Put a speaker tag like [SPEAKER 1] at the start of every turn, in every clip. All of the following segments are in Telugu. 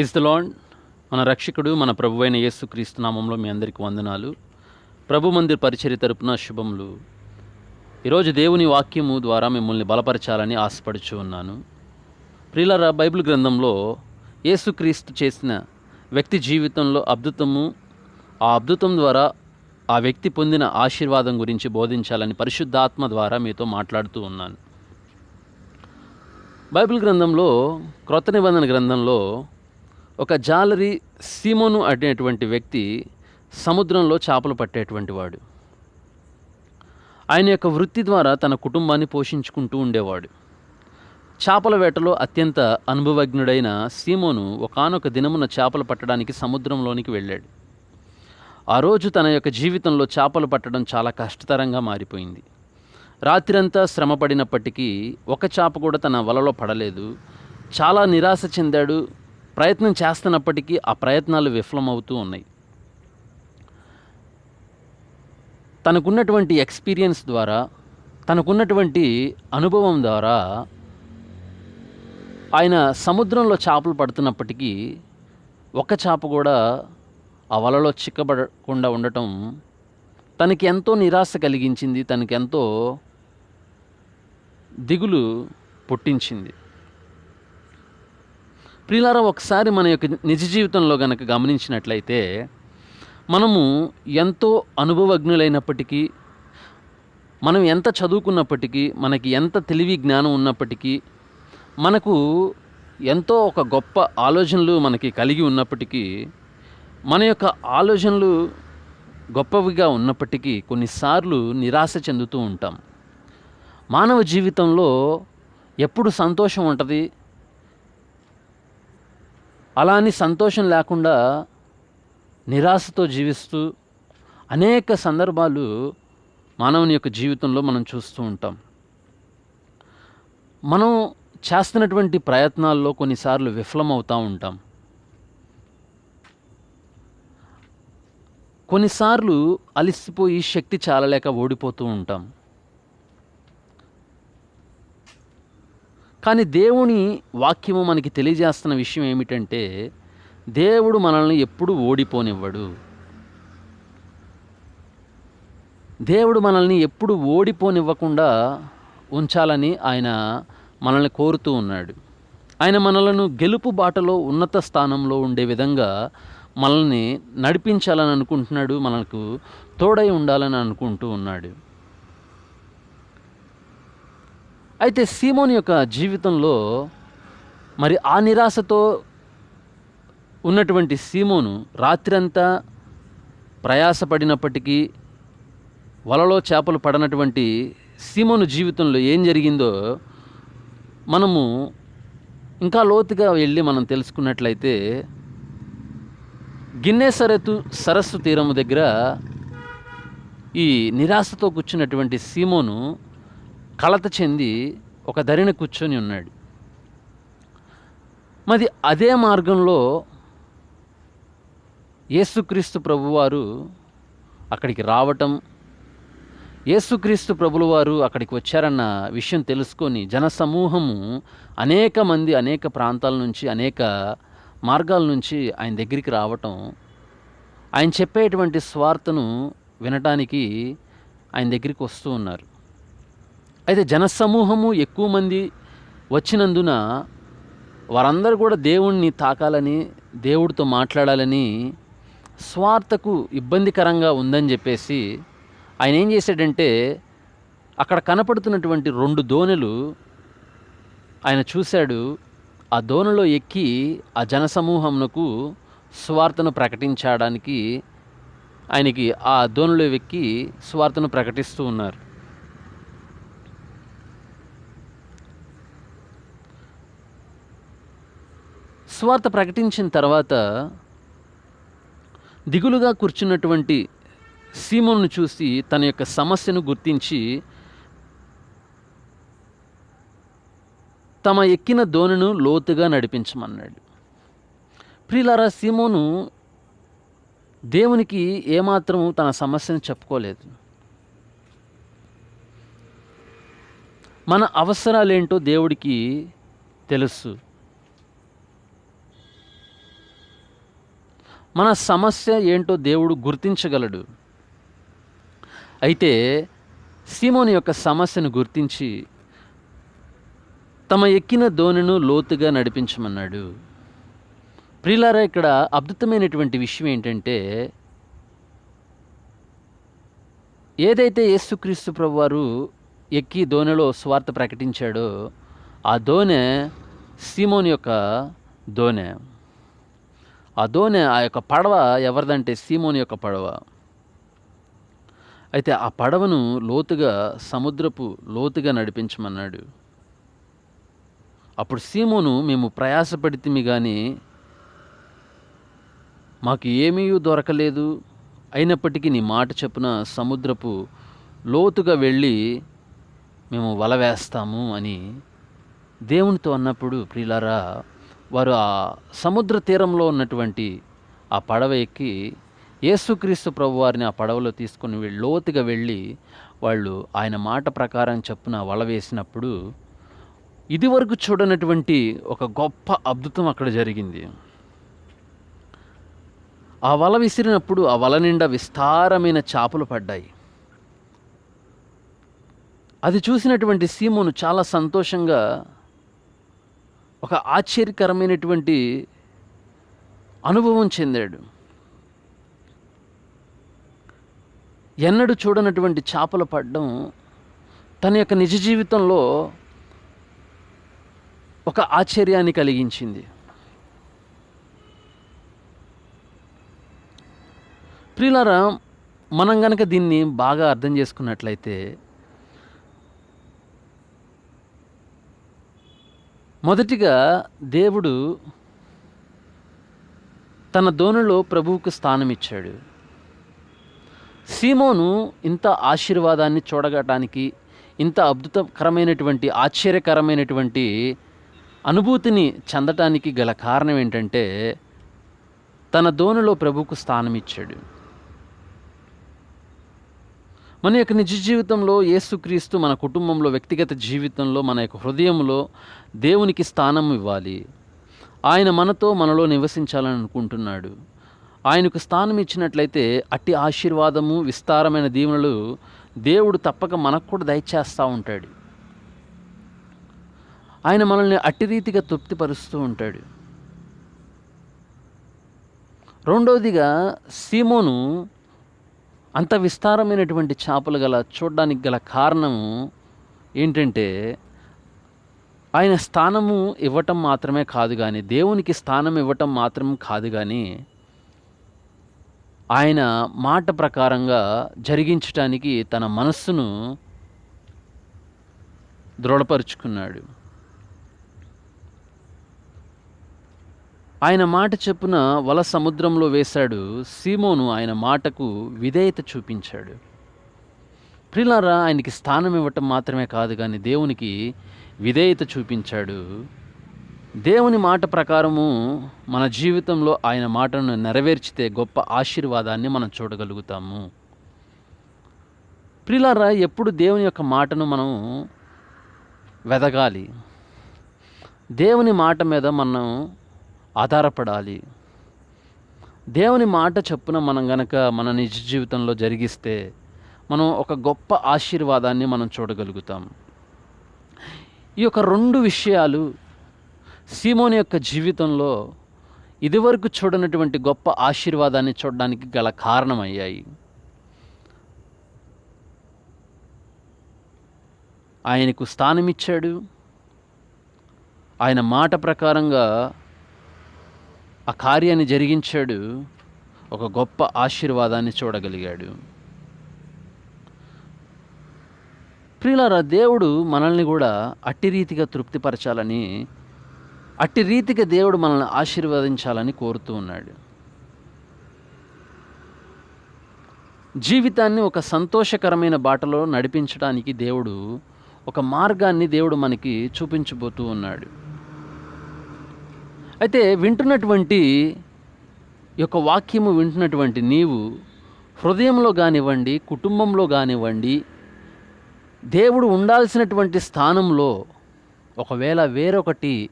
[SPEAKER 1] ప్రైజ్ ద లాడ్ మన రక్షకుడు మన ప్రభు అయిన యేసుక్రీస్తు నామంలో మీ అందరికీ వందనాలు. ప్రభు మందిర్ పరిచర్య తరపున శుభములు. ఈరోజు దేవుని వాక్యము ద్వారా మిమ్మల్ని బలపరచాలని ఆశపడుచు ఉన్నాను. ప్రియుల బైబిల్ గ్రంథంలో యేసుక్రీస్తు చేసిన వ్యక్తి జీవితంలో అద్భుతము ఆ అద్భుతం ద్వారా ఆ వ్యక్తి పొందిన ఆశీర్వాదం గురించి బోధించాలని పరిశుద్ధాత్మ ద్వారా మీతో మాట్లాడుతూ ఉన్నాను. బైబిల్ గ్రంథంలో క్రొత్త నిబంధన గ్రంథంలో ఒక జాలరి సీమోను అనేటువంటి వ్యక్తి సముద్రంలో చేపలు పట్టేటువంటి వాడు. ఆయన యొక్క వృత్తి ద్వారా తన కుటుంబాన్ని పోషించుకుంటూ ఉండేవాడు. చేపల వేటలో అత్యంత అనుభవజ్ఞుడైన సీమోను ఒకానొక దినమున చేపలు పట్టడానికి సముద్రంలోనికి వెళ్ళాడు. ఆ రోజు తన యొక్క జీవితంలో చేపలు పట్టడం చాలా కష్టతరంగా మారిపోయింది. రాత్రంతా శ్రమ పడినప్పటికీ ఒక చేప కూడా తన వలలో పడలేదు. చాలా నిరాశ చెందాడు ప్రయత్నం చేస్తున్నప్పటికీ ఆ ప్రయత్నాలు విఫలమవుతూ ఉన్నాయి. తనకున్నటువంటి ఎక్స్పీరియన్స్ ద్వారా తనకున్నటువంటి అనుభవం ద్వారా ఆయన సముద్రంలో చేపలు పడుతున్నప్పటికీ ఒక చేప కూడా ఆ వలలో చిక్కబడకుండా ఉండటం తనకి ఎంతో నిరాశ కలిగించింది తనకెంతో దిగులు పుట్టించింది. ప్రియులారా ఒకసారి మన యొక్క నిజ జీవితంలో కనుక గమనించినట్లయితే మనము ఎంతో అనుభవజ్ఞులైనప్పటికీ మనం ఎంత చదువుకున్నప్పటికీ మనకి ఎంత తెలివి జ్ఞానం ఉన్నప్పటికీ మనకు ఎంతో ఒక గొప్ప ఆలోచనలు మనకి కలిగి ఉన్నప్పటికీ మన యొక్క ఆలోచనలు గొప్పవిగా ఉన్నప్పటికీ కొన్నిసార్లు నిరాశ చెందుతూ ఉంటాం. మానవ జీవితంలో ఎప్పుడు సంతోషం ఉంటుంది? అలా అని సంతోషం లేకుండా నిరాశతో జీవిస్తూ అనేక సందర్భాలు మానవుని యొక్క జీవితంలో మనం చూస్తూ ఉంటాం. మనం చేస్తున్నటువంటి ప్రయత్నాల్లో కొన్నిసార్లు విఫలమవుతూ ఉంటాం. కొన్నిసార్లు అలిసిపోయి శక్తి చాలలేక ఓడిపోతూ ఉంటాం. కానీ దేవుని వాక్యము మనకి తెలియజేస్తున్న విషయం ఏమిటంటే దేవుడు మనల్ని ఎప్పుడు ఓడిపోనివ్వడు. దేవుడు మనల్ని ఎప్పుడు ఓడిపోనివ్వకుండా ఉంచాలని ఆయన మనల్ని కోరుతూ ఉన్నాడు. ఆయన మనలను గెలుపు బాటలో ఉన్నత స్థానంలో ఉండే విధంగా మనల్ని నడిపించాలని అనుకుంటున్నాడు మనకు తోడై ఉండాలని అనుకుంటూ ఉన్నాడు. అయితే సీమోని యొక్క జీవితంలో మరి ఆ నిరాశతో ఉన్నటువంటి సీమోను రాత్రంతా ప్రయాసపడినప్పటికీ వలలో చేపలు పడనటువంటి సీమోను జీవితంలో ఏం జరిగిందో మనము ఇంకా లోతుగా వెళ్ళి మనం తెలుసుకున్నట్లయితే గిన్నెసరతు సరస్సు తీరము దగ్గర ఈ నిరాశతో కూర్చున్నటువంటి సీమోను కలత చెంది ఒక ధరిని కూర్చొని ఉన్నాడు. మరి అదే మార్గంలో యేసుక్రీస్తు ప్రభువారు అక్కడికి రావటం యేసుక్రీస్తు ప్రభులు వారు అక్కడికి వచ్చారన్న విషయం తెలుసుకొని జనసమూహము అనేక మంది అనేక ప్రాంతాల నుంచి అనేక మార్గాల నుంచి ఆయన దగ్గరికి రావటం ఆయన చెప్పేటువంటి స్వార్థను వినటానికి ఆయన దగ్గరికి వస్తూ ఉన్నారు. అయితే జనసమూహము ఎక్కువ మంది వచ్చినందున వారందరూ కూడా దేవుణ్ణి తాకాలని దేవుడితో మాట్లాడాలని స్వార్థకు ఇబ్బందికరంగా ఉందని చెప్పేసి ఆయన ఏం చేశాడంటే అక్కడ కనపడుతున్నటువంటి రెండు దోణెలు ఆయన చూశాడు. ఆ దోణిలో ఎక్కి ఆ జనసమూహమునకు స్వార్థను ప్రకటించడానికి ఆయనకి ఆ దోణిలో ఎక్కి స్వార్థను ప్రకటిస్తూ ఉన్నారు. స్వార్థ ప్రకటించిన తర్వాత దిగులుగా కూర్చున్నటువంటి సీమోను చూసి తన యొక్క సమస్యను గుర్తించి తమ ఎక్కిన దోణిను లోతుగా నడిపించమన్నాడు. ప్రిలారా సీమోను దేవునికి ఏమాత్రం తన సమస్యను చెప్పుకోలేదు. మన అవసరాలేంటో దేవుడికి తెలుసు. మన సమస్య ఏంటో దేవుడు గుర్తించగలడు. అయితే సీమోని యొక్క సమస్యను గుర్తించి తమ ఎక్కిన దోణిను లోతుగా నడిపించమన్నాడు. ప్రిలారా ఇక్కడ అద్భుతమైనటువంటి విషయం ఏంటంటే ఏదైతే యేసుక్రీస్తు ప్రభువారు ఎక్కి దోణిలో స్వార్థ ప్రకటించాడో ఆ దోణె సీమోని యొక్క దోణె. ఆ ఆ యొక్క పడవ ఎవరిదంటే సీమోని యొక్క పడవ. అయితే ఆ పడవను లోతుగా సముద్రపు లోతుగా నడిపించమన్నాడు. అప్పుడు సీమోను మేము ప్రయాసపడితిమి కానీ మాకు ఏమీ దొరకలేదు. అయినప్పటికీ నీ మాట చెప్పున సముద్రపు లోతుగా వెళ్ళి మేము వల వేస్తాము అని దేవునితో అన్నప్పుడు ప్రియులారా వారు ఆ సముద్ర తీరంలో ఉన్నటువంటి ఆ పడవ ఎక్కి యేసుక్రీస్తు ప్రభు వారిని ఆ పడవలో తీసుకొని వెళ్ళి లోతుగా వెళ్ళి వాళ్ళు ఆయన మాట ప్రకారం చెప్పున వల వేసినప్పుడు ఇదివరకు చూడనటువంటి ఒక గొప్ప అద్భుతం అక్కడ జరిగింది. ఆ వల విసిరినప్పుడు ఆ వల నిండా విస్తారమైన చేపలు పడ్డాయి. అది చూసినటువంటి సీమోను చాలా సంతోషంగా ఒక ఆశ్చర్యకరమైనటువంటి అనుభవం చెందాడు. ఎన్నడూ చూడనటువంటి చేపలు పడడం తన యొక్క నిజ జీవితంలో ఒక ఆశ్చర్యాన్ని కలిగించింది. ప్రియులారా మనం గనక దీన్ని బాగా అర్థం చేసుకున్నట్లయితే మొదటిగా దేవుడు తన దోణిలో ప్రభువుకు స్థానం ఇచ్చాడు సీమోను ఇంత ఆశీర్వాదాన్ని చూడగటానికి ఇంత అద్భుతకరమైనటువంటి ఆశ్చర్యకరమైనటువంటి అనుభూతిని చెందటానికి గల కారణం ఏంటంటే తన దోణిలో ప్రభువుకు స్థానం ఇచ్చాడు మన యొక్క నిజ జీవితంలో యేసుక్రీస్తు మన కుటుంబంలో వ్యక్తిగత జీవితంలో మన యొక్క హృదయంలో దేవునికి స్థానం ఇవ్వాలి. ఆయన మనతో మనలో నివసించాలని అనుకుంటున్నాడు. ఆయనకు స్థానం ఇచ్చినట్లయితే అట్టి ఆశీర్వాదము విస్తారమైన దీవెనలు దేవుడు తప్పక మనకు కూడా దయచేస్తూ ఉంటాడు. ఆయన మనల్ని అట్టి రీతిగా తృప్తిపరుస్తూ ఉంటాడు. రెండవదిగా సీమోను అంత విస్తారమైనటువంటి చేపలు గల చూడడానికి గల కారణము ఏంటంటే ఆయన స్థానము ఇవ్వటం మాత్రమే కాదు కానీ దేవునికి స్థానం ఇవ్వటం మాత్రం కాదు కానీ ఆయన మాట ప్రకారంగా జరిగించటానికి తన మనస్సును దృఢపరుచుకున్నాడు. ఆయన మాట చెప్పున వల సముద్రంలో వేశాడు. సీమోను ఆయన మాటకు విధేయత చూపించాడు. ప్రిలారా ఆయనకి స్థానం ఇవ్వటం మాత్రమే కాదు కానీ దేవునికి విధేయత చూపించాడు. దేవుని మాట ప్రకారము మన జీవితంలో ఆయన మాటను నెరవేర్చితే గొప్ప ఆశీర్వాదాన్ని మనం చూడగలుగుతాము. ప్రిలారా ఎప్పుడు దేవుని యొక్క మాటను మనం వెదగాలి? దేవుని మాట మీద మనం ఆధారపడాలి. దేవుని మాట చెప్పున మనం గనక మన నిజ జీవితంలో జరిగిస్తే మనం ఒక గొప్ప ఆశీర్వాదాన్ని మనం చూడగలుగుతాం. ఈ యొక్క రెండు విషయాలు సీమోని యొక్క జీవితంలో ఇదివరకు చూడనటువంటి గొప్ప ఆశీర్వాదాన్ని చూడడానికి గల కారణమయ్యాయి. ఆయనకు స్థానమిచ్చాడు. ఆయన మాట ప్రకారంగా ఆ కార్యాన్ని జరిగించాడు. ఒక గొప్ప ఆశీర్వాదాన్ని చూడగలిగాడు. ప్రియులారా దేవుడు మనల్ని కూడా అట్టి రీతిగా తృప్తిపరచాలని అట్టి రీతిగా దేవుడు మనల్ని ఆశీర్వదించాలని కోరుతూ ఉన్నాడు. జీవితాన్ని ఒక సంతోషకరమైన బాటలో నడిపించడానికి దేవుడు ఒక మార్గాన్ని దేవుడు మనకి చూపించబోతూ ఉన్నాడు. అయితే వింటున్నటువంటి యొక్క వాక్యము వింటున్నటువంటి నీవు హృదయంలో కానివ్వండి కుటుంబంలో కానివ్వండి దేవుడు ఉండాల్సినటువంటి స్థానంలో ఒకవేళ వేరొకటి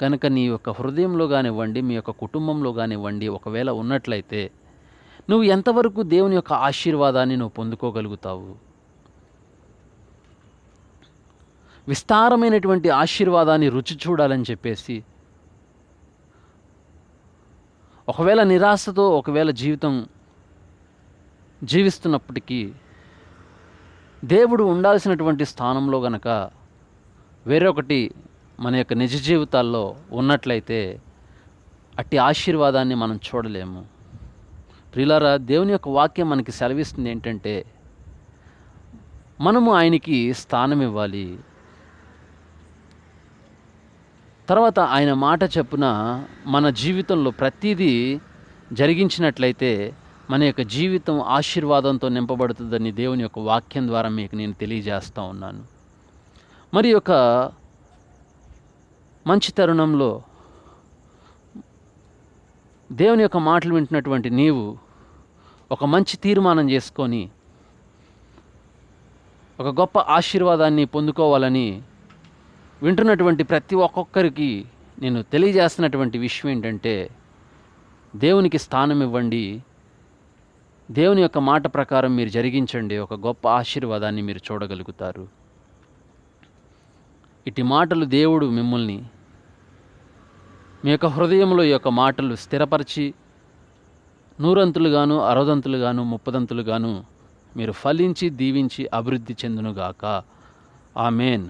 [SPEAKER 1] కనుక నీ యొక్క హృదయంలో కానివ్వండి మీ యొక్క కుటుంబంలో కానివ్వండి ఒకవేళ ఉన్నట్లయితే నువ్వు ఎంతవరకు దేవుని యొక్క ఆశీర్వాదాన్ని నువ్వు పొందుకోగలుగుతావు? విస్తారమైనటువంటి ఆశీర్వాదాన్ని రుచి చూడాలని చెప్పేసి ఒకవేళ నిరాశతో ఒకవేళ జీవితం జీవిస్తున్నప్పటికీ దేవుడు ఉండాల్సినటువంటి స్థానంలో గనక వేరొకటి మన యొక్క నిజ జీవితాల్లో ఉన్నట్లయితే అట్టి ఆశీర్వాదాన్ని మనం చూడలేము. ప్రిలారా దేవుని యొక్క వాక్యం మనకి సెలవిస్తుంది ఏంటంటే మనము ఆయనకి స్థానం ఇవ్వాలి. తర్వాత ఆయన మాట చెప్పున మన జీవితంలో ప్రతిదీ జరిగించినట్లయితే మన యొక్క జీవితం ఆశీర్వాదంతో నింపబడుతుందని దేవుని యొక్క వాక్యం ద్వారా మీకు నేను తెలియజేస్తూ ఉన్నాను. మరి యొక్క మంచి తరుణంలో దేవుని యొక్క మాటలు వింటున్నటువంటి నీవు ఒక మంచి తీర్మానం చేసుకొని ఒక గొప్ప ఆశీర్వాదాన్ని పొందుకోవాలని వింటున్నటువంటి ప్రతి ఒక్కొక్కరికి నేను తెలియజేస్తున్నటువంటి విషయం ఏంటంటే దేవునికి స్థానం ఇవ్వండి. దేవుని యొక్క మాట ప్రకారం మీరు జరిగించండి. ఒక గొప్ప ఆశీర్వాదాన్ని మీరు చూడగలుగుతారు. ఇటు మాటలు దేవుడు మిమ్మల్ని మీ యొక్క హృదయంలో ఈ యొక్క మాటలు స్థిరపరిచి నూరంతులుగాను అరవదంతులుగాను ముప్పదంతులుగాను మీరు ఫలించి దీవించి అభివృద్ధి చెందునుగాక. ఆమెన్.